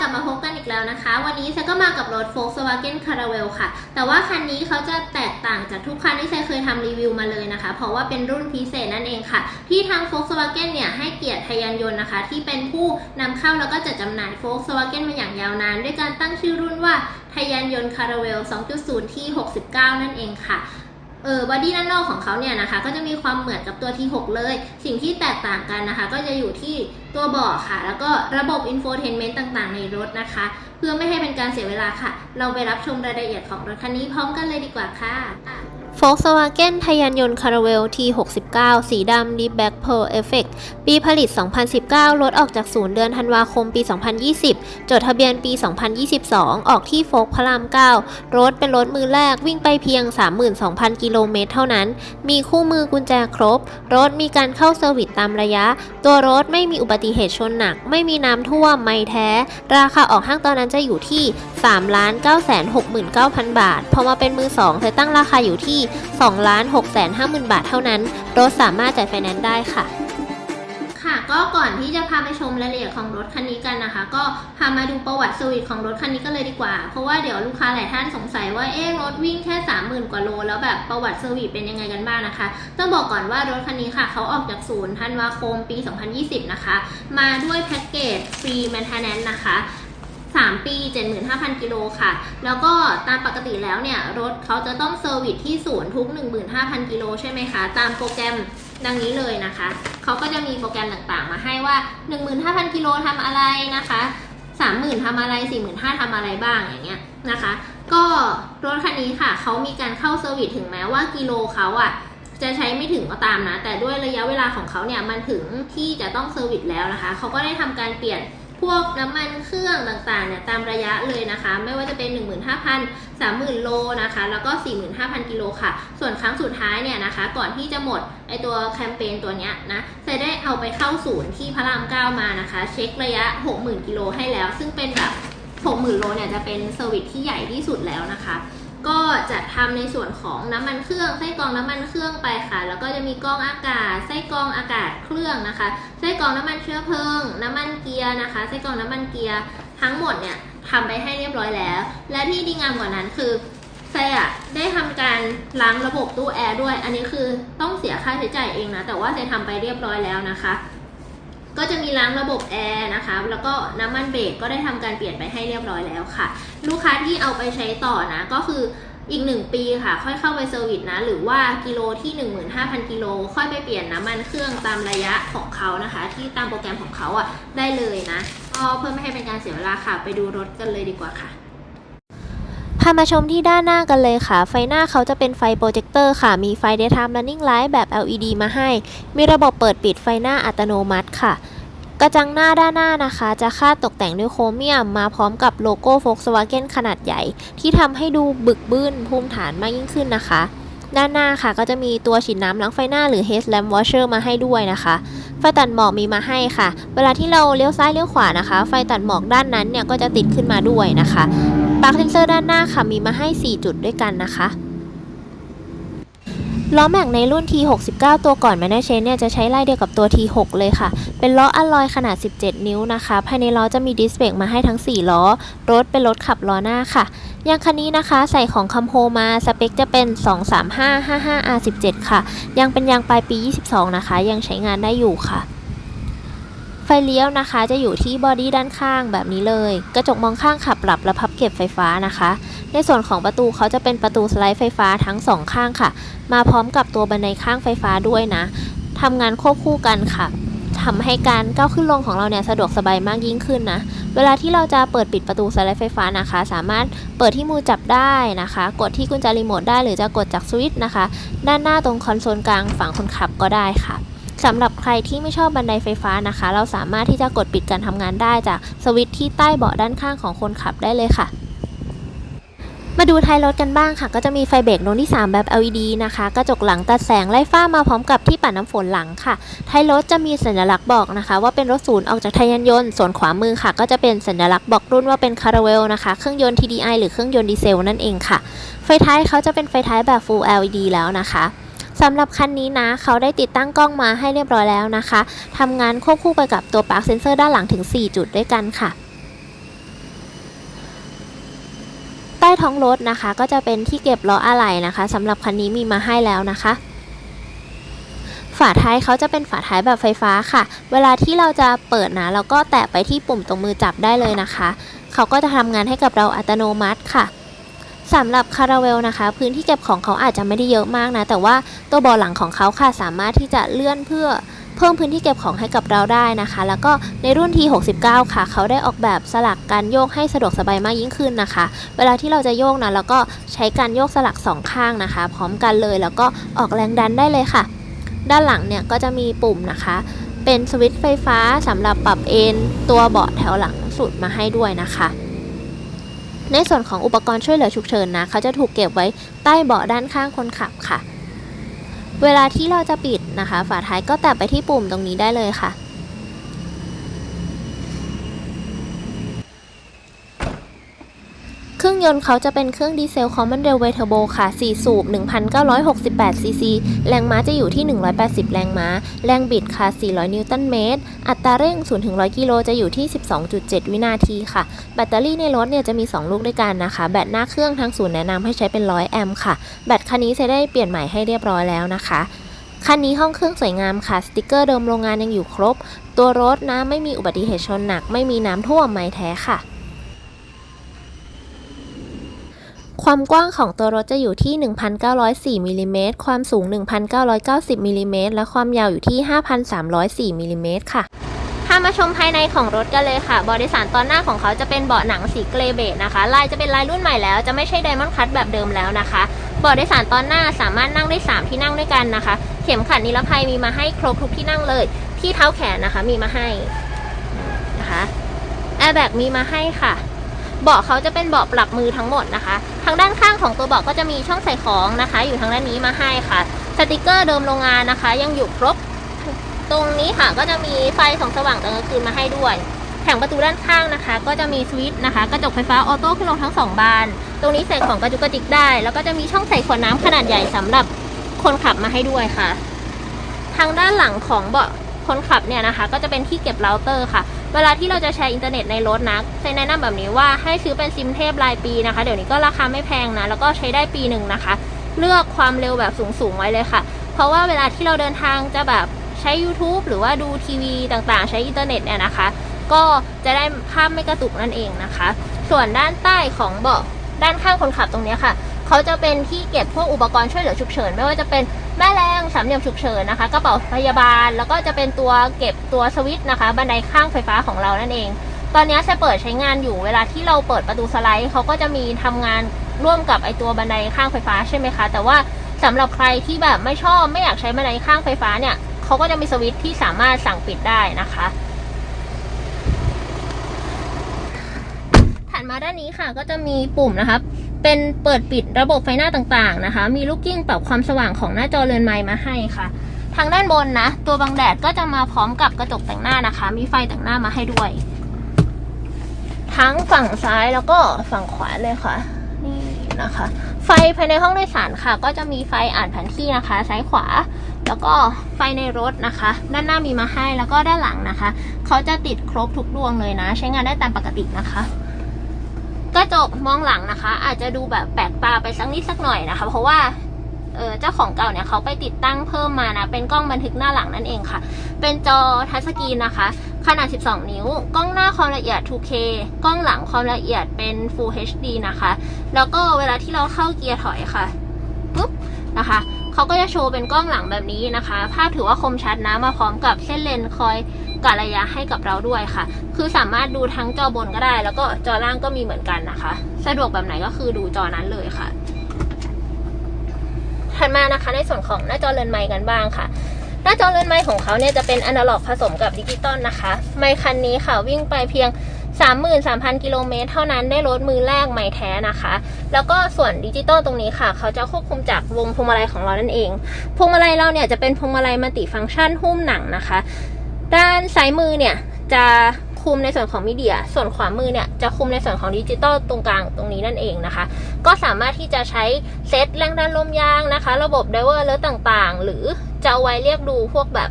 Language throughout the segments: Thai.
กลับมาพบกันอีกแล้วนะคะ วันนี้เซก็มากับรถ Volkswagen Caravelle ค่ะ แต่ว่าคันนี้เขาจะแตกต่างจากทุกคันที่เซเคยทำรีวิวมาเลยนะคะ เพราะว่าเป็นรุ่นพิเศษนั่นเองค่ะ ที่ทาง Volkswagen เนี่ยให้เกียรติทยานยนต์นะคะ ที่เป็นผู้นำเข้าแล้วก็จัดจำหน่าย Volkswagen มาอย่างยาวนาน ด้วยการตั้งชื่อรุ่นว่าทยานยนต์ Caravelle 2.0 ที่ 69 นั่นเองค่ะ ออบอดี้ด้านนอกของเขาเนี่ยนะคะก็จะมีความเหมือนกับตัว T6 เลย สิ่งที่แตกต่างกันนะคะ ก็จะอยู่ที่ตัวเบาะค่ะ แล้วก็ระบบอินโฟเทนเมนต์ต่างๆ ในรถนะคะ เพื่อไม่ให้เป็นการเสียเวลาค่ะ เราไปรับชมรายละเอียดของรถคันนี้พร้อมกันเลยดีกว่าค่ะ Volkswagen ทยานยนต์ Caravelle T69 สีดำ Deep Black Pearl Effect ปีผลิต 2019รถออกจากศูนย์เดือนธันวาคมปี 2020 จดทะเบียนปี 2022 ออกที่โฟกพระราม 9 รถเป็นรถมือแรกวิ่งไปเพียง 32,000 กิโลเมตรเท่านั้น มีคู่มือกุญแจครบ รถมีการเข้าเซอร์วิสตามระยะ ตัวรถไม่มีอุบัติเหตุชนหนัก ไม่มีน้ำท่วม ไม่แท้ ราคาออกห้างตอนนั้นจะอยู่ที่ 3 9 6 9 0 0 0 บาท พอมาเป็นมือ2เธอตั้งราคาอยู่ที่2 6 5 0 0 0 0 บาทเท่านั้น รถสามารถจ่ายไฟแนนซ์ได้ค่ะ ค่ะ ก็ก่อนที่จะพาไปชมรายละเอียดของรถคันนี้กันนะคะ ก็พามาดูประวัติเซอร์วิสของรถคันนี้กันเลยดีกว่า เพราะว่าเดี๋ยวลูกค้าหลายท่านสงสัยว่า เอ๊ะรถวิ่งแค่ 30,000 กว่าโล แล้วแบบประวัติเซอร์วิสเป็นยังไงกันบ้างนะคะ ต้องบอกก่อนว่ารถคันนี้ค่ะ เขาออกจากศูนย์ธันวาคมปี 2020 นะคะ มาด้วยแพ็กเกจฟรีแมนเทนแนนนะคะ 3 ปี 75,000 กิโลค่ะ แล้วก็ตามปกติแล้วเนี่ย รถเขาจะต้องเซอร์วิสที่ศูนย์ทุก 15,000 กิโลใช่ไหมคะ ตามโปรแกรมดังนี้เลยนะคะ เขาก็จะมีโปรแกรมต่างๆ มาให้ว่า 15,000 กิโลทำอะไรนะคะ 30,000ทำอะไร 45,000ทำอะไรบ้างอย่างเงี้ยนะคะ ก็รถคันนี้ค่ะ เขามีการเข้าเซอร์วิสถึงแม้ว่ากิโลเขาอะจะใช้ไม่ถึงก็ตามนะ แต่ด้วยระยะเวลาของเขาเนี่ย มันถึงที่จะต้องเซอร์วิสแล้วนะคะ เขาก็ได้ทำการเปลี่ยน พวกน้ำมันเครื่องต่างๆเนี่ยตามระยะเลยนะคะ ไม่ว่าจะเป็น 15,000 30,000 โลนะคะ แล้วก็ 45,000 กิโลค่ะ ส่วนครั้งสุดท้ายเนี่ยนะคะ ก่อนที่จะหมดไอตัวแคมเปญตัวเนี้ยนะจะได้เอาไปเข้าศูนย์ที่พระราม 9 มานะคะ เช็คระยะ 60,000 กิโลให้แล้ว ซึ่งเป็นแบบ 60,000 โลเนี่ยจะเป็นเซอร์วิสที่ใหญ่ที่สุดแล้วนะคะ ก็จะทำในส่วนของน้ำมันเครื่องไส้กรองน้ำมันเครื่องไปค่ะ แล้วก็จะมีกรองอากาศไส้กรองอากาศเครื่องนะคะไส้กรองน้ำมันเชื้อเพลิง น้ำมันเกียร์นะคะไส้กรองน้ำมันเกียร์ทั้งหมดเนี่ยทำไปให้เรียบร้อยแล้ว และที่ดีงามกว่านั้นคือไซอะได้ทำการล้างระบบตู้แอร์ด้วย อันนี้คือต้องเสียค่าใช้จ่ายเองนะ แต่ว่าไซทำไปเรียบร้อยแล้วนะคะ ก็จะมีล้างระบบแอร์นะคะ แล้วก็น้ำมันเบรกก็ได้ทำการเปลี่ยนไปให้เรียบร้อยแล้วค่ะ ลูกค้าที่เอาไปใช้ต่อนะก็คืออีก 1 ปีค่ะ ค่อยเข้าไปเซอร์วิสนะ หรือว่ากิโลที่ 15,000 กิโล ค่อยไปเปลี่ยนน้ำมันเครื่องตามระยะของเขานะคะ ที่ตามโปรแกรมของเขาอะได้เลยนะก็เพื่อไม่ให้เป็นการเสียเวลาค่ะ ไปดูรถกันเลยดีกว่าค่ะ พามาชมที่ด้านหน้ากันเลยค่ะ ไฟหน้าเขาจะเป็นไฟโปรเจคเตอร์ค่ะ มีไฟ daytime running light แบบ LED มาให้ มีระบบเปิดปิดไฟหน้าอัตโนมัติค่ะ กระจังหน้าด้านหน้านะคะ จะคาดตกแต่งด้วยโครเมียม มาพร้อมกับโลโก้ Volkswagen ขนาดใหญ่ ที่ทำให้ดูบึกบึ้นภูมิฐานมากยิ่งขึ้นนะคะ ด้านหน้าค่ะก็จะมีตัวฉีดน้ำล้างไฟหน้าหรือ headlamp washer มาให้ด้วยนะคะไฟตัดหมอกมีมาให้ค่ะ เวลาที่เราเลี้ยวซ้ายเลี้ยวขวานะคะ ไฟตัดหมอกด้านนั้นเนี่ยก็จะติดขึ้นมาด้วยนะคะ ปลั๊กเซนเซอร์ด้านหน้าค่ะมีมาให้ 4 จุดด้วยกันนะคะล้อแม็กในรุ่น T69 ตัวก่อนแมนเชนเนี่ยจะใช้ไล่เดียวกับตัว T6 เลยค่ะ เป็นล้ออัลลอยขนาด 17 นิ้วนะคะ ภายในล้อจะมีดิสเบรกมาให้ทั้ง 4 ล้อ รถเป็นรถขับล้อหน้าค่ะ ยางคันนี้นะคะใส่ของคัมโฮมา สเปคจะเป็น 23555R17 ค่ะ ยังเป็นยางปลายปี 22 นะคะ ยังใช้งานได้อยู่ค่ะ ไฟเลี้ยวนะคะ จะอยู่ที่บอดี้ด้านข้างแบบนี้เลย กระจกมองข้างขับปรับและพับเก็บไฟฟ้านะคะ ในส่วนของประตูเขาจะเป็นประตูสไลด์ไฟฟ้าทั้งสองข้างค่ะ มาพร้อมกับตัวบันไดข้างไฟฟ้าด้วยนะทำงานควบคู่กันค่ะทำให้การก้าวขึ้นลงของเราเนี่ยสะดวกสบายมากยิ่งขึ้นนะ เวลาที่เราจะเปิดปิดประตูสไลด์ไฟฟ้านะคะ สามารถเปิดที่มือจับได้นะคะ กดที่กุญแจรีโมทได้หรือจะกดจากสวิตช์นะคะ ด้านหน้าตรงคอนโซลกลางฝั่งคนขับก็ได้ค่ะ สำหรับใครที่ไม่ชอบบันไดไฟฟ้านะคะ เราสามารถที่จะกดปิดการทำงานได้จากสวิตช์ที่ใต้เบาะด้านข้างของคนขับได้เลยค่ะ มาดูท้ายรถกันบ้างค่ะ ก็จะมีไฟเบรกดวงที่ 3 แบบ LED นะคะ กระจกหลังตัดแสงไล่ฟ้ามาพร้อมกับที่ปัดน้ำฝนหลังค่ะ ท้ายรถจะมีสัญลักษณ์บอกนะคะ ว่าเป็นรถศูนย์ออกจากไทยานยนต์ ส่วนขวามือค่ะ ก็จะเป็นสัญลักษณ์บอกรุ่นว่าเป็นคาราเวลนะคะ เครื่องยนต์ TDI หรือเครื่องยนต์ดีเซลนั่นเองค่ะ ไฟท้ายเขาจะเป็นไฟท้ายแบบ Full LED แล้วนะคะ สำหรับคันนี้นะ เขาได้ติดตั้งกล้องมาให้เรียบร้อยแล้วนะคะทำงานควบคู่ไปกับตัวปลั๊กเซนเซอร์ด้านหลังถึง 4 จุดด้วยกันค่ะใต้ท้องรถนะคะ ก็จะเป็นที่เก็บล้ออะไหล่นะคะสำหรับคันนี้มีมาให้แล้วนะคะ ฝาท้ายเขาจะเป็นฝาท้ายแบบไฟฟ้าค่ะ เวลาที่เราจะเปิดนะเราก็แตะไปที่ปุ่มตรงมือจับได้เลยนะคะ เขาก็จะทำงานให้กับเราอัตโนมัติค่ะ สำหรับคาราเวลนะคะ พื้นที่เก็บของเขาอาจจะไม่ได้เยอะมากนะ แต่ว่าตัวเบาหลังของเขาค่ะสามารถที่จะเลื่อนเพื่อเพิ่มพื้นที่เก็บของให้กับเราได้นะคะ แล้วก็ในรุ่น T69 ค่ะ เขาได้ออกแบบสลักการโยกให้สะดวกสบายมากยิ่งขึ้นนะคะ เวลาที่เราจะโยกนะแล้วก็ใช้การโยกสลักสองข้างนะคะ พร้อมกันเลยแล้วก็ออกแรงดันได้เลยค่ะ ด้านหลังเนี่ยก็จะมีปุ่มนะคะ เป็นสวิตช์ไฟฟ้าสำหรับปรับเอนตัวเบาะแถวหลังสุดมาให้ด้วยนะคะ ในส่วนของอุปกรณ์ช่วยเหลือฉุกเฉินนะเขาจะถูกเก็บไว้ใต้เบาะด้านข้างคนขับค่ะ เวลาที่เราจะปิดนะคะ ฝาท้ายก็แตะไปที่ปุ่มตรงนี้ได้เลยค่ะ เค รื่องยนต์เขาจะเป็นเครื่องดีเซล Common Railway Turbo ค่ะ 4 สูบ 1,968 ซีซี แรงม้าจะอยู่ที่ 180 แรงม้า แรงบิดค่ะ 400 นิวตันเมตร อัตราเร่ง 0 100 กิโลจะอยู่ที่ 12.7 วินาทีค่ะ แบตเตอรี่ในรถเนี่ยจะมี 2 ลูกด้วยกันนะคะ แบตหน้าเครื่องทางศูนย์แนะนำให้ใช้เป็น 100 แอมป์ค่ะ แบตคันนี้จะได้เปลี่ยนใหม่ให้เรียบร้อยแล้วนะคะคันนี้ห้องเครื่องสวยงามค่ะ สติกเกอร์เดิมโรงงานยังอยู่ครบ ตัวรถนะไม่มีอุบัติเหตุชนหนัก ไม่มีน้ำท่วมไม้แท้ค่ะ ความกว้างของตัวรถจะอยู่ที่ 1,904มิลลิเมตรความสูง 1,990มิลลิเมตรและความยาวอยู่ที่ 5,304มิลลิเมตรค่ะพามาชมภายในของรถกันเลยค่ะบอดี้สารตอนหน้าของเขาจะเป็นเบาะหนังสีเกรเบจนะคะ ลายจะเป็นลายรุ่นใหม่แล้ว จะไม่ใช่ไดมอนด์คัตแบบเดิมแล้วนะคะ เบาะโดยสารตอนหน้าสามารถนั่งได้ 3 ที่นั่งด้วยกันนะคะ เข็มขัดนิรภัยมีมาให้ครบทุกที่นั่งเลย ที่เท้าแขนนะคะมีมาให้นะคะ แอร์แบกมีมาให้ค่ะ เบาะเขาจะเป็นเบาะปรับมือทั้งหมดนะคะ ทางด้านข้างของตัวเบาะก็จะมีช่องใส่ของนะคะ อยู่ทางด้านนี้มาให้ค่ะ สติกเกอร์เดิมโรงงานนะคะ ยังอยู่ครบ ตรงนี้ค่ะก็จะมีไฟส่องสว่างตอนกลางคืนมาให้ด้วยแผงประตูด้านข้างนะคะ ก็จะมีสวิตช์นะคะ กระจกไฟฟ้าออโต้ขึ้นลงทั้งสองบาน ตรงนี้ใส่ของกระจุกกระจิกได้ แล้วก็จะมีช่องใส่ขวดน้ำขนาดใหญ่สำหรับคนขับมาให้ด้วยค่ะ ทางด้านหลังของเบาะ คนขับเนี่ยนะคะ ก็จะเป็นที่เก็บเราเตอร์ค่ะ เวลาที่เราจะแชร์อินเทอร์เน็ตในรถนะเซนแนะนำแบบนี้ว่าให้ซื้อเป็นซิมเทพรายปีนะคะ เดี๋ยวนี้ก็ราคาไม่แพงนะ แล้วก็ใช้ได้ปีหนึ่งนะคะ เลือกความเร็วแบบสูงๆไว้เลยค่ะ เพราะว่าเวลาที่เราเดินทางจะแบบใช้ YouTube หรือว่าดูทีวีต่างๆ ใช้อินเทอร์เน็ตเนี่ยนะคะ ก็จะได้ภาพไม่กระตุกนั่นเองนะคะ ส่วนด้านใต้ของเบาะด้านข้างคนขับตรงนี้ค่ะ เขาจะเป็นที่เก็บพวกอุปกรณ์ช่วยเหลือฉุกเฉิน ไม่ว่าจะเป็น แม่แรงสามเหลี่ยมฉุกเฉินนะคะกระเป๋าพยาบาล แล้วก็จะเป็นตัวเก็บตัวสวิตช์นะคะ บันไดข้างไฟฟ้าของเรานั่นเอง ตอนนี้ใช้เปิดใช้งานอยู่เวลาที่เราเปิดประตูสไลด์เขาก็จะมีทำงานร่วมกับไอตัวบันไดข้างไฟฟ้าใช่ไหมคะ แต่ว่าสำหรับใครที่แบบไม่ชอบไม่อยากใช้บันไดข้างไฟฟ้าเนี่ยเขาก็จะมีสวิตช์ที่สามารถสั่งปิดได้นะคะถัดมาด้านนี้ค่ะก็จะมีปุ่มนะคะ เป็นเปิดปิดระบบไฟหน้าต่างๆนะคะ มีลูกกิ้งปรับความสว่างของหน้าจอเรือนไม้มาให้ค่ะ ทางด้านบนนะ ตัวบังแดดก็จะมาพร้อมกับกระจกแต่งหน้านะคะ มีไฟแต่งหน้ามาให้ด้วย ทั้งฝั่งซ้ายแล้วก็ฝั่งขวาเลยค่ะ นี่นะคะ ไฟภายในห้องโดยสารค่ะ ก็จะมีไฟอ่านแผนที่นะคะ ซ้ายขวา แล้วก็ไฟในรถนะคะ ด้านหน้ามีมาให้แล้วก็ด้านหลังนะคะ เขาจะติดครบทุกดวงเลยนะ ใช้งานได้ตามปกตินะคะ กระจกมองหลังนะคะ อาจจะดูแบบแปลกตาไปสักนิดสักหน่อยนะคะ เพราะว่าเออเจ้าของเก่าเนี่ยเขาไปติดตั้งเพิ่มมานะ เป็นกล้องบันทึกหน้าหลังนั่นเองค่ะ เป็นจอทัชสกรีนนะคะ ขนาด 12 นิ้ว กล้องหน้าความละเอียด 2K กล้องหลังความละเอียดเป็น Full HD นะคะ แล้วก็เวลาที่เราเข้าเกียร์ถอยค่ะปุ๊บนะคะเขาก็จะโชว์เป็นกล้องหลังแบบนี้นะคะ ภาพถือว่าคมชัดนะ มาพร้อมกับเส้นเลนคอย กะระยะให้กับเราด้วยค่ะ คือสามารถดูทั้งจอบนก็ได้ แล้วก็จอล่างก็มีเหมือนกันนะคะ สะดวกแบบไหนก็คือดูจอนั้นเลยค่ะ ถัดมานะคะในส่วนของหน้าจอเรือนไมค์กันบ้างค่ะหน้าจอเรือนไมค์ของเขาเนี่ยจะเป็นอนาล็อกผสมกับดิจิตอลนะคะ ไมค์คันนี้ค่ะวิ่งไปเพียง 33,000 กิโลเมตรเท่านั้นได้รถมือแรกไมค์แท้นะคะ แล้วก็ส่วนดิจิตอลตรงนี้ค่ะ เขาจะควบคุมจากวงพวงมาลัยของเรานั่นเอง พวงมาลัยเราเนี่ยจะเป็นพวงมาลัยมัลติฟังก์ชันหุ้มหนังนะคะ ด้านซ้ายมือเนี่ยจะคุมในส่วนของมีเดีย ส่วนขวามือเนี่ยจะคุมในส่วนของดิจิตอลตรงกลางตรงนี้นั่นเองนะคะ ก็สามารถที่จะใช้เซตแรงดันลมยางนะคะ ระบบไดเวอร์เลต่างๆ หรือจะไว้เรียกดูพวกแบบ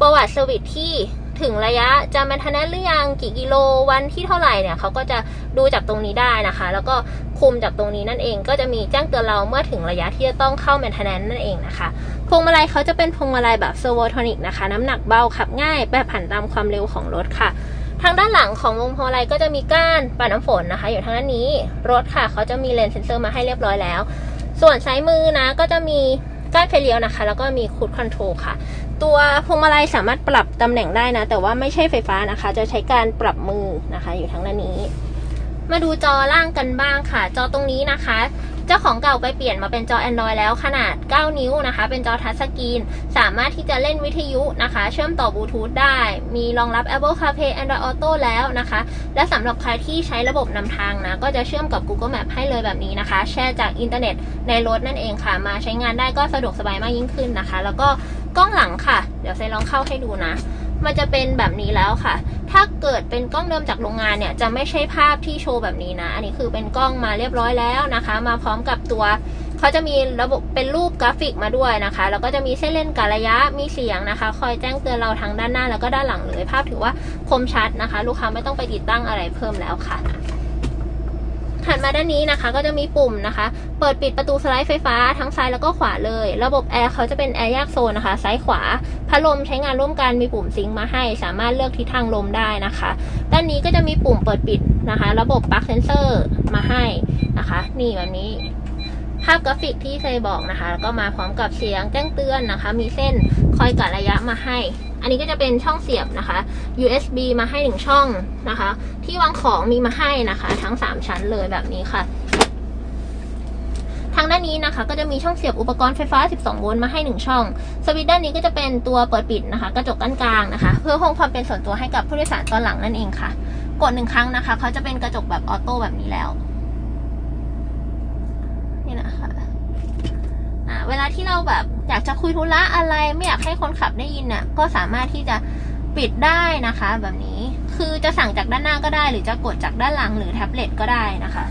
ประวัติสวิตที่ ถึงระยะจะมาทนนหรือยังกี่กิโลวันที่เท่าไหร่เนี่ยเขาก็จะดูจากตรงนี้ได้นะคะ แล้วก็คุมจากตรงนี้นั่นเอง ก็จะมีแจ้งเตือนเราเมื่อถึงระยะที่จะต้องเข้าแมนเทนแนนนั่นเองนะคะพวงมาลัยเขาจะเป็นพวงมาลัยแบบเซอร์โวโทนิกนะคะ น้ำหนักเบาขับง่ายแบบผันตามความเร็วของรถค่ะ ทางด้านหลังของวงพวงมาลัยก็จะมีก้านปัดน้ำฝนนะคะ อยู่ทางด้านนี้รถค่ะเขาจะมีเลนส์เซนเซอร์มาให้เรียบร้อยแล้ว ส่วนซ้ายมือนะก็จะมี ก้านไฟเลี้ยวนะคะ แล้วก็มีคูดคอนโทรลค่ะ ตัวพวงมาลัยสามารถปรับตำแหน่งได้นะ แต่ว่าไม่ใช่ไฟฟ้านะคะ จะใช้การปรับมือนะคะ อยู่ทางด้านนี้ มาดูจอล่างกันบ้างค่ะ จอตรงนี้นะคะ เจ้าของเก่าไปเปลี่ยนมาเป็นจอ Android แล้วขนาด 9 นิ้วนะคะ เป็นจอทัชสกรีน สามารถที่จะเล่นวิทยุนะคะ เชื่อมต่อบลูทูธได้ มีรองรับ Apple CarPlay Android Auto แล้วนะคะ และสำหรับใครที่ใช้ระบบนำทางนะ ก็จะเชื่อมกับ Google Map ให้เลยแบบนี้นะคะ แชร์จากอินเทอร์เน็ตในรถนั่นเองค่ะ มาใช้งานได้ก็สะดวกสบายมากยิ่งขึ้นนะคะ แล้วก็กล้องหลังค่ะ เดี๋ยวเซลองเข้าให้ดูนะ มันจะเป็นแบบนี้แล้วค่ะ ถ้าเกิดเป็นกล้องเดิมจากโรงงานเนี่ยจะไม่ใช่ภาพที่โชว์แบบนี้นะ อันนี้คือเป็นกล้องมาเรียบร้อยแล้วนะคะ มาพร้อมกับตัวเขาจะมีระบบเป็นรูปกราฟิกมาด้วยนะคะ แล้วก็จะมีเส้นเล่นการระยะ มีเสียงนะคะ คอยแจ้งเตือนเราทั้งด้านหน้าแล้วก็ด้านหลังเลย ภาพถือว่าคมชัดนะคะ ลูกค้าไม่ต้องไปติดตั้งอะไรเพิ่มแล้วค่ะ ถัดมาด้านนี้นะคะ ก็จะมีปุ่มนะคะ เปิดปิดประตูสไลด์ไฟฟ้าทั้งซ้ายแล้วก็ขวาเลย ระบบแอร์เขาจะเป็นแอร์แยกโซนนะคะ ซ้ายขวา พัดลมใช้งานร่วมกันมีปุ่มซิงค์มาให้ สามารถเลือกทิศทางลมได้นะคะ ด้านนี้ก็จะมีปุ่มเปิดปิดนะคะ ระบบปลั๊กเซนเซอร์มาให้นะคะ นี่แบบนี้ ภาพกราฟิกที่เคยบอกนะคะแล้วก็มาพร้อมกับเสียงแจ้งเตือนนะคะ มีเส้นคอยกะระยะมาให้ อันนี้ก็จะเป็นช่องเสียบนะคะ USB มาให้หนึ่งช่องนะคะ ที่วางของมีมาให้นะคะ ทั้ง 3 ชั้นเลยแบบนี้ค่ะ ทางด้านนี้นะคะ ก็จะมีช่องเสียบอุปกรณ์ไฟฟ้า 12 โวลต์มาให้ 1 ช่อง สวิตช์ด้านนี้ก็จะเป็นตัวเปิดปิดนะคะ กระจกกั้นกลางนะคะ เพื่อเพิ่มความเป็นส่วนตัวให้กับผู้โดยสารตอนหลังนั่นเองค่ะ กดหนึ่งครั้งนะคะเขาจะเป็นกระจกแบบออโต้แบบนี้แล้ว นี่นะคะ อ่าเวลาที่เราแบบอยากจะคุยธุระอะไรไม่อยากให้คนขับได้ยินน่ะ ก็สามารถที่จะปิดได้นะคะ แบบนี้คือจะสั่งจากด้านหน้าก็ได้ หรือจะกดจากด้านหลังหรือแท็บเล็ตก็ได้นะคะ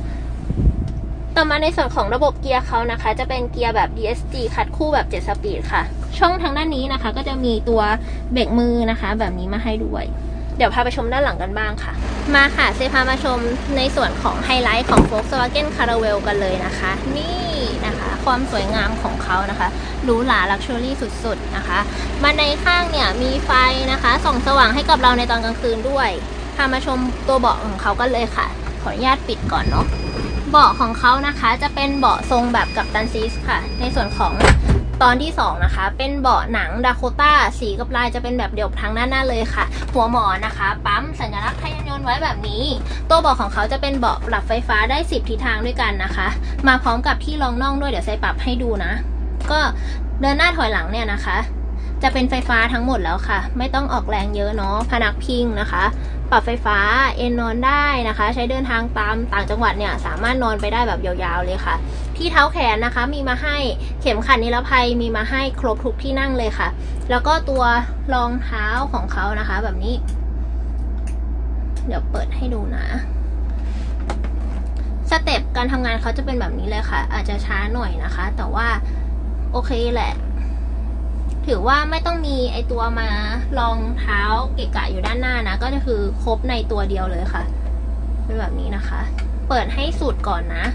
ต่อมาในส่วนของระบบเกียร์เขานะคะ จะเป็นเกียร์แบบ DSG คัดคู่แบบ 7 สปีดค่ะ ช่องทางด้านนี้นะคะ ก็จะมีตัวเบรกมือนะคะ แบบนี้มาให้ด้วยเดี๋ยวพาไปชมด้านหลังกันบ้างค่ะ มาค่ะเซพามาชมในส่วนของไฮไลท์ของ Volkswagen Caravelle กันเลยนะคะ นี่นะคะ ความสวยงามของเขานะคะหรูหราลักชัวรี่สุดๆนะคะมาในข้างเนี่ยมีไฟนะคะส่องสว่างให้กับเราในตอนกลางคืนด้วยพามาชมตัวเบาะของเขากันเลยค่ะ ขออนุญาตปิดก่อนเนาะเบาะของเขานะคะจะเป็นเบาะทรงแบบกับตันซีสค่ะ ในส่วนของ ตอนที่ 2 นะคะ เป็นเบาะหนังดาโคต้าสีกับลายจะเป็นแบบเดียวทางด้าหน้าเลยค่ะ หัวหมอนนะคะ ปั๊มสัญลักษณ์ไทยยนต์ไว้แบบนี้ ตัวเบาะของเขาจะเป็นเบาะปรับไฟฟ้าได้ 10 ทิศทางด้วยกันนะคะ มาพร้อมกับที่รองน่องด้วยเดี๋ยวใส่ปรับให้ดูนะ ก็เดินหน้าถอยหลังเนี่ยนะคะ จะเป็นไฟฟ้าทั้งหมดแล้วค่ะ ไม่ต้องออกแรงเยอะเนาะพนักพิงนะคะ ปรับไฟฟ้าเอนนอนได้นะคะ ใช้เดินทางตามต่างจังหวัดเนี่ยสามารถนอนไปได้แบบยาวๆเลยค่ะ ที่เท้าแขนนะคะมีมาให้เข็มขัดนิรภัยมีมาให้ครบทุกที่นั่งเลยค่ะ แล้วก็ตัวรองเท้าของเขานะคะแบบนี้ เดี๋ยวเปิดให้ดูนะสเต็ปการทำงานเขาจะเป็นแบบนี้เลยค่ะ อาจจะช้าหน่อยนะคะ แต่ว่าโอเคแหละ ถือว่าไม่ต้องมีไอตัวมารองเท้าเกะกะอยู่ด้านหน้านะ ก็จะคือครบในตัวเดียวเลยค่ะเป็นแบบนี้นะคะ เปิดให้สุดก่อนนะ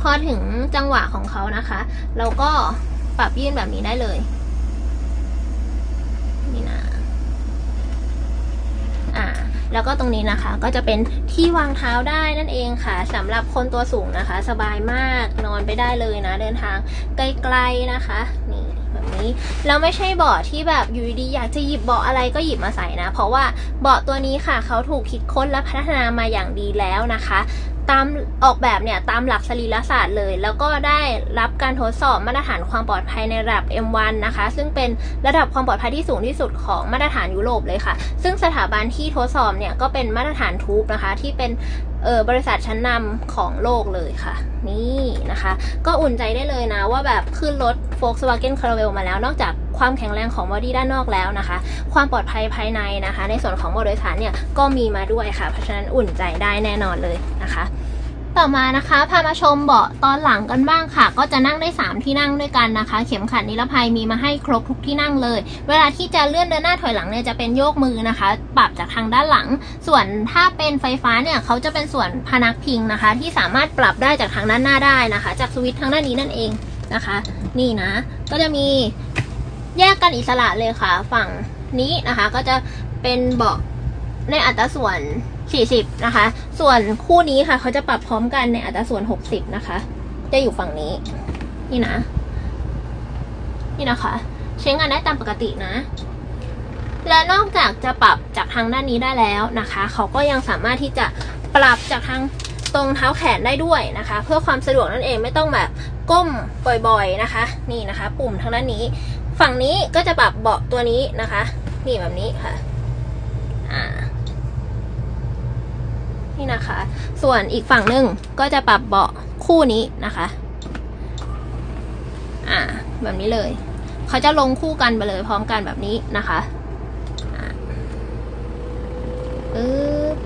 พอถึงจังหวะของเขานะคะ เราก็ปรับยื่นแบบนี้ได้เลย นี่นะ อ่า แล้วก็ตรงนี้นะคะก็จะเป็นที่วางเท้าได้นั่นเองค่ะสำหรับคนตัวสูงนะคะ สบายมากนอนไปได้เลยนะ เดินทางไกลๆนะคะนี่แบบนี้แล้วไม่ใช่เบาะที่แบบอยู่ดีๆอยากจะหยิบเบาะอะไรก็หยิบมาใส่นะ เพราะว่าเบาะตัวนี้ค่ะเขาถูกคิดค้นและพัฒนามาอย่างดีแล้วนะคะ ตามออกแบบเนี่ยตามหลักสรีรศาสตร์เลย แล้วก็ได้รับการทดสอบมาตรฐานความปลอดภัยในระดับ M1 นะคะ ซึ่งเป็นระดับความปลอดภัยที่สูงที่สุดของมาตรฐานยุโรปเลยค่ะ ซึ่งสถาบันที่ทดสอบเนี่ยก็เป็นมาตรฐานทูบนะคะที่เป็น เออบริษัทชั้นนำของโลกเลยค่ะ นี่นะคะ ก็อุ่นใจได้เลยนะว่าแบบขึ้นรถ Volkswagen Caravelle มาแล้วนอกจากความแข็งแรงของบอดี้ด้านนอกแล้วนะคะ ความปลอดภัยภายในนะคะ ในส่วนของบริษัทเนี่ยก็มีมาด้วยค่ะ เพราะฉะนั้นอุ่นใจได้แน่นอนเลยนะคะ ต่อมานะคะ พามาชมเบาะตอนหลังกันบ้างค่ะ ก็จะนั่งได้ 3 ที่นั่งด้วยกันนะคะ เข็มขัดนิรภัยมีมาให้ครบทุกที่นั่งเลย เวลาที่จะเลื่อนเดินหน้าถอยหลังเนี่ยจะเป็นโยกมือนะคะ ปรับจากทางด้านหลัง ส่วนถ้าเป็นไฟฟ้าเนี่ยเขาจะเป็นส่วนพนักพิงนะคะ ที่สามารถปรับได้จากทางด้านหน้าได้นะคะ จากสวิตช์ทางด้านนี้นั่นเองนะคะ นี่นะ ก็จะมีแยกกันอิสระเลยค่ะ ฝั่งนี้นะคะ ก็จะเป็นเบาะในอัตราส่วน 40 นะคะ ส่วนคู่นี้ค่ะเขาจะปรับพร้อมกันในอัตราส่วน 60 นะคะ จะอยู่ฝั่งนี้ นี่นะ นี่นะคะ ใช้งานได้ตามปกตินะ และนอกจากจะปรับจากทางด้านนี้ได้แล้วนะคะ เขาก็ยังสามารถที่จะปรับจากทางตรงเท้าแขนได้ด้วยนะคะ เพื่อความสะดวกนั่นเองไม่ต้องแบบก้มบ่อยๆนะคะ นี่นะคะ ปุ่มทางด้านนี้ ฝั่งนี้ก็จะปรับเบาะตัวนี้นะคะ นี่แบบนี้ค่ะ อ่า นี่นะคะ ส่วนอีกฝั่งหนึ่งก็จะปรับเบาะคู่นี้นะคะ อ่า แบบนี้เลย เขาจะลงคู่กันไปเลยพร้อมกันแบบนี้นะคะปึ๊บ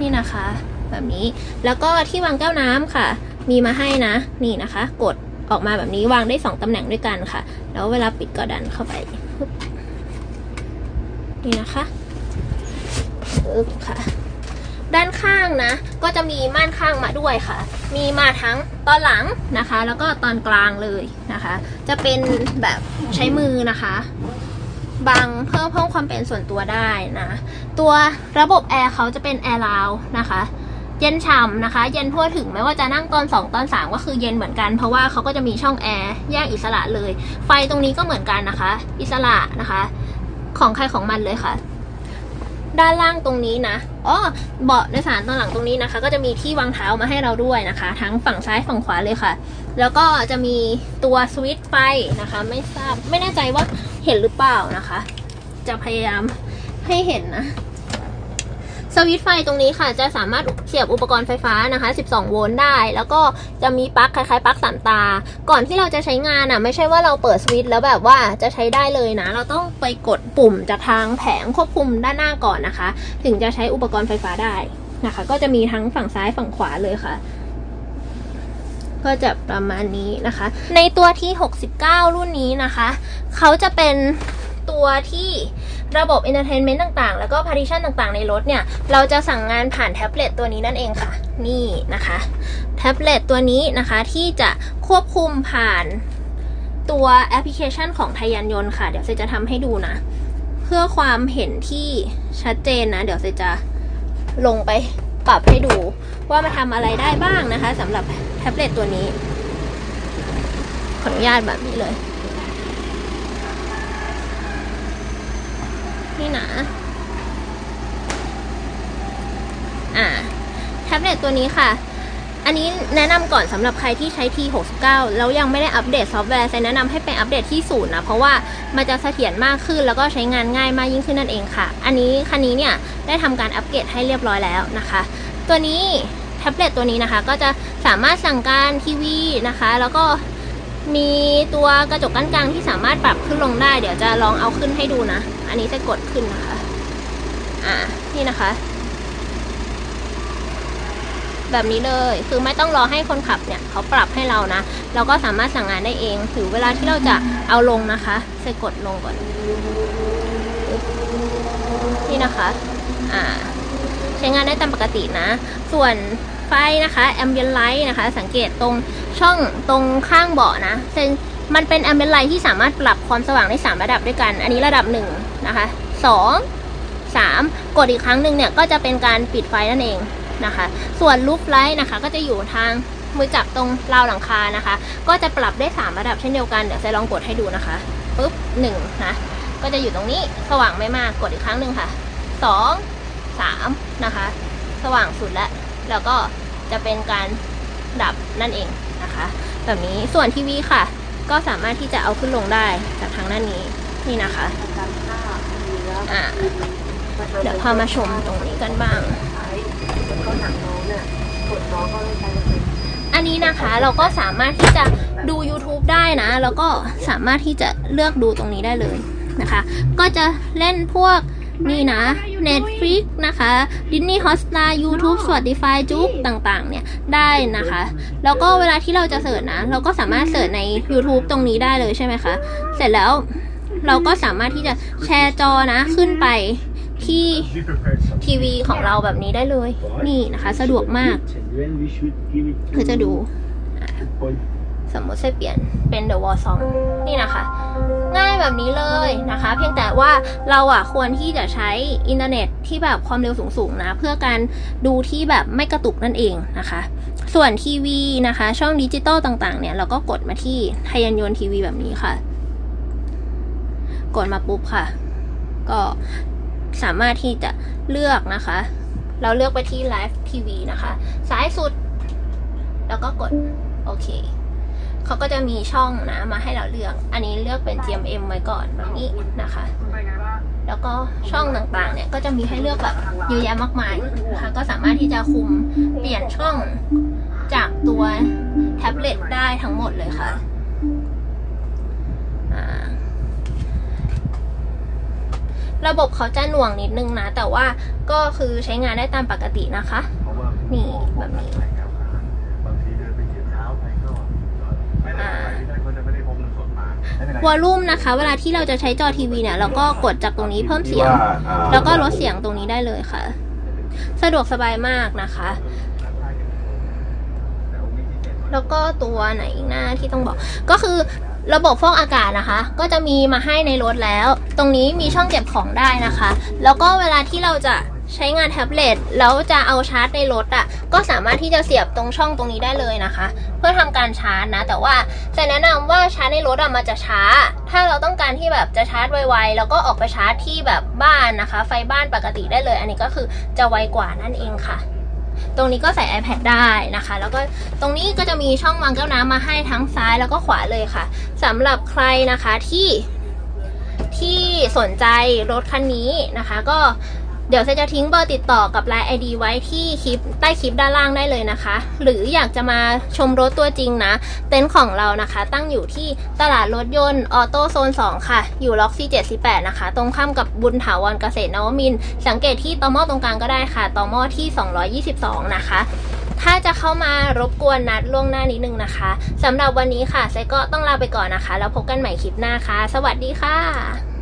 นี่นะคะ แบบนี้ แล้วก็ที่วางแก้วน้ำค่ะ มีมาให้นะ นี่นะคะ กดออกมาแบบนี้วางได้สองตำแหน่งด้วยกันค่ะ แล้วเวลาปิดก็ดันเข้าไป นี่นะคะ ปึ๊บค่ะ ด้านข้างนะ ก็จะมีม่านข้างมาด้วยค่ะ มีมาทั้งตอนหลังนะคะ แล้วก็ตอนกลางเลยนะคะ จะเป็นแบบใช้มือนะคะบังเพิ่มเพิ่มความเป็นส่วนตัวได้นะ ตัวระบบแอร์เขาจะเป็นแอร์ราวนะคะเย็นฉ่ำนะคะ เย็นทั่วถึงไม่ว่าจะนั่งตอน 2 ตอน 3 ก็คือเย็นเหมือนกัน เพราะว่าเขาก็จะมีช่องแอร์แยกอิสระเลย ไฟตรงนี้ก็เหมือนกันนะคะ อิสระนะคะ ของใครของมันเลยค่ะ ด้านล่างตรงนี้นะอ๋อเบาะโดยสารตอนหลังตรงนี้นะคะ ก็จะมีที่วางเท้ามาให้เราด้วยนะคะ ทั้งฝั่งซ้ายฝั่งขวาเลยค่ะ แล้วก็จะมีตัวสวิตช์ไฟนะคะ ไม่ทราบไม่แน่ใจว่าเห็นหรือเปล่านะคะ จะพยายามให้เห็นนะ สวิตไฟตรงนี้ค่ะจะสามารถเสียบอุปกรณ์ไฟฟ้านะคะ 12 โวลต์ได้ แล้วก็จะมีปลั๊กคล้ายๆปลั๊กสามตา ก่อนที่เราจะใช้งานอะไม่ใช่ว่าเราเปิดสวิตช์แล้วแบบว่าจะใช้ได้เลยนะ เราต้องไปกดปุ่มจากทางแผงควบคุมด้านหน้าก่อนนะคะ ถึงจะใช้อุปกรณ์ไฟฟ้าได้นะคะ ก็จะมีทั้งฝั่งซ้ายฝั่งขวาเลยค่ะก็จะประมาณนี้นะคะ ในตัวที่ 69 รุ่นนี้นะคะ เขาจะเป็นตัวที่ ระบบ Entertainment ต่างๆ แล้วก็ Partition ต่างๆ ในรถเนี่ย เราจะสั่งงานผ่านแท็บเล็ตตัวนี้นั่นเองค่ะ นี่นะคะ แท็บเล็ตตัวนี้นะคะที่จะควบคุมผ่านตัวแอปพลิเคชันของไทยยานยนต์ค่ะ เดี๋ยวเซจะทำให้ดูนะ เพื่อความเห็นที่ชัดเจนนะ เดี๋ยวเซจะลงไปปรับให้ดูว่ามาทำอะไรได้บ้างนะคะสำหรับแท็บเล็ตตัวนี้ ขออนุญาตแบบนี้เลย นี่นะอ่า แท็บเล็ตตัวนี้ค่ะ อันนี้แนะนำก่อนสำหรับใครที่ใช้ T69 แล้วยังไม่ได้อัปเดตซอฟต์แวร์ไซแนะนำให้ไปอัปเดตที่ศูนย์นะ เพราะว่ามันจะเสถียรมากขึ้นแล้วก็ใช้งานง่ายมากยิ่งขึ้นนั่นเองค่ะ อันนี้คันนี้เนี่ยได้ทำการอัปเกรดให้เรียบร้อยแล้วนะคะ ตัวนี้แท็บเล็ตตัวนี้นะคะ ก็จะสามารถสั่งการทีวีนะคะ แล้วก็ มีตัวกระจกกั้นกลางที่สามารถปรับขึ้นลงได้ เดี๋ยวจะลองเอาขึ้นให้ดูนะ อันนี้จะกดขึ้นนะคะ อ่า นี่นะคะ แบบนี้เลย คือไม่ต้องรอให้คนขับเนี่ย เขาปรับให้เรานะ เราก็สามารถสั่งงานได้เองถือเวลาที่เราจะเอาลงนะคะเซกดลงก่อน นี่นะคะ อ่า ใช้งานได้ตามปกตินะ ส่วน ไฟนะคะ ambient light นะคะ สังเกตตรงช่องตรงข้างเบาะนะซึ่งมันเป็น ambient light ที่สามารถปรับความสว่างได้ 3 ระดับด้วยกัน อันนี้ระดับ1นะคะ2 3 กดอีกครั้งหนึ่งเนี่ยก็จะเป็นการปิดไฟนั่นเองนะคะ ส่วนลูปไลท์นะคะก็จะอยู่ทางมือจับตรงราวหลังคานะคะ ก็จะปรับได้ 3 ระดับเช่นเดียวกัน เดี๋ยวจะลองกดให้ดูนะคะปุ๊บ1นะก็จะอยู่ตรงนี้สว่างไม่มากกดอีกครั้งหนึ่งค่ะ 2 3 นะคะ สว่างสุดแล้ว แล้วก็จะเป็นการดับนั่นเองนะคะ แบบนี้ส่วนทีวีค่ะ ก็สามารถที่จะเอาขึ้นลงได้จากทางด้านนี้นี่นะคะอ่าเดี๋ยวพามาชมตรงนี้กันบ้างอันนี้นะคะเราก็สามารถที่จะดู YouTube ได้นะ แล้วก็สามารถที่จะเลือกดูตรงนี้ได้เลยนะคะ ก็จะเล่นพวก นี่นะ Netflix นะคะ Disney Hotstar YouTube Spotify จุ๊กต่างๆ เนี่ย ได้นะคะ แล้วก็เวลาที่เราจะเสิร์ชนะ เราก็สามารถเสิร์ชใน YouTube ตรงนี้ได้เลยใช่ไหมคะ เสร็จแล้วเราก็สามารถที่จะแชร์จอนะขึ้นไปที่ทีวีของเราแบบนี้ได้เลย นี่นะคะ สะดวกมากเพื่อจะดู สมมติจะเปลี่ยนเป็น The Wall Song นี่นะคะ ง่ายแบบนี้เลยนะคะ เพียงแต่ว่าเราอะควรที่จะใช้อินเทอร์เน็ตที่แบบความเร็วสูงๆนะ เพื่อการดูที่แบบไม่กระตุกนั่นเองนะคะ ส่วนทีวีนะคะ ช่องดิจิตอลต่างๆ เนี่ย เราก็กดมาที่ไทยันยนทีวีแบบนี้ค่ะ กดมาปุ๊บค่ะ ก็สามารถที่จะเลือกนะคะ เราเลือกไปที่ Live TV นะคะ ซ้ายสุด แล้วก็กด โอเค เขาก็จะมีช่องนะมาให้เราเลือก อันนี้เลือกเป็น GMM ไว้ก่อนแบบนี้นะคะ แล้วก็ช่องต่างๆเนี่ยก็จะมีให้เลือกแบบเยอะแยะมากมายนะคะก็สามารถที่จะคุมเปลี่ยนช่องจากตัวแท็บเล็ตได้ทั้งหมดเลยค่ะระบบเขาจะหน่วงนิดนึงนะ แต่ว่าก็คือใช้งานได้ตามปกตินะคะ นี่แบบนี้ วอลลุ่มนะคะ เวลาที่เราจะใช้จอทีวีเนี่ยเราก็กดจากตรงนี้เพิ่มเสียง แล้วก็ลดเสียงตรงนี้ได้เลยค่ะ สะดวกสบายมากนะคะ แล้วก็ตัวไหนอีกหน้าที่ต้องบอกก็คือระบบฟอกอากาศนะคะ ก็จะมีมาให้ในรถแล้ว ตรงนี้มีช่องเก็บของได้นะคะ แล้วก็เวลาที่เราจะ ใช้งานแท็บเล็ตแล้วจะเอาชาร์จในรถอะ่ะก็สามารถที่จะเสียบตรงช่องตรงนี้ได้เลยนะคะ เพื่อทำการชาร์จนะ แต่ว่าจะแนะนำว่าชาร์จในรถอะมันจะช้า ถ้าเราต้องการที่แบบจะชาร์จไวๆแล้วก็ออกไปชาร์จที่แบบบ้านนะคะ ไฟบ้านปกติได้เลย อันนี้ก็คือจะไวกว่านั่นเองค่ะ ตรงนี้ก็ใส่ iPad ได้นะคะ แล้วก็ตรงนี้ก็จะมีช่องวางแก้วน้ำมาให้ทั้งซ้ายแล้วก็ขวาเลยค่ะสำหรับใครนะคะที่ที่สนใจรถคันนี้นะคะ ก็ เดี๋ยวเซจะทิ้งเบอร์ติดต่อกับ Line ID ไว้ที่คลิปใต้คลิปด้านล่างได้เลยนะคะ หรืออยากจะมาชมรถตัวจริงนะ เต็นท์ของเรานะคะ ตั้งอยู่ที่ตลาดรถยนต์ออโต้โซน 2 ค่ะ อยู่ล็อกซี่7 8 นะคะ ตรงข้ามกับบุญถาวรเกษตรนวมิน สังเกตที่ตอมอตรงกลางก็ได้ค่ะตอมอที่ 222 นะคะถ้าจะเข้ามารบกวนนัดล่วงหน้านิดนึงนะคะสำหรับวันนี้ค่ะไซก็ต้องลาไปก่อนนะคะ แล้วพบกันใหม่คลิปหน้าค่ะ สวัสดีค่ะ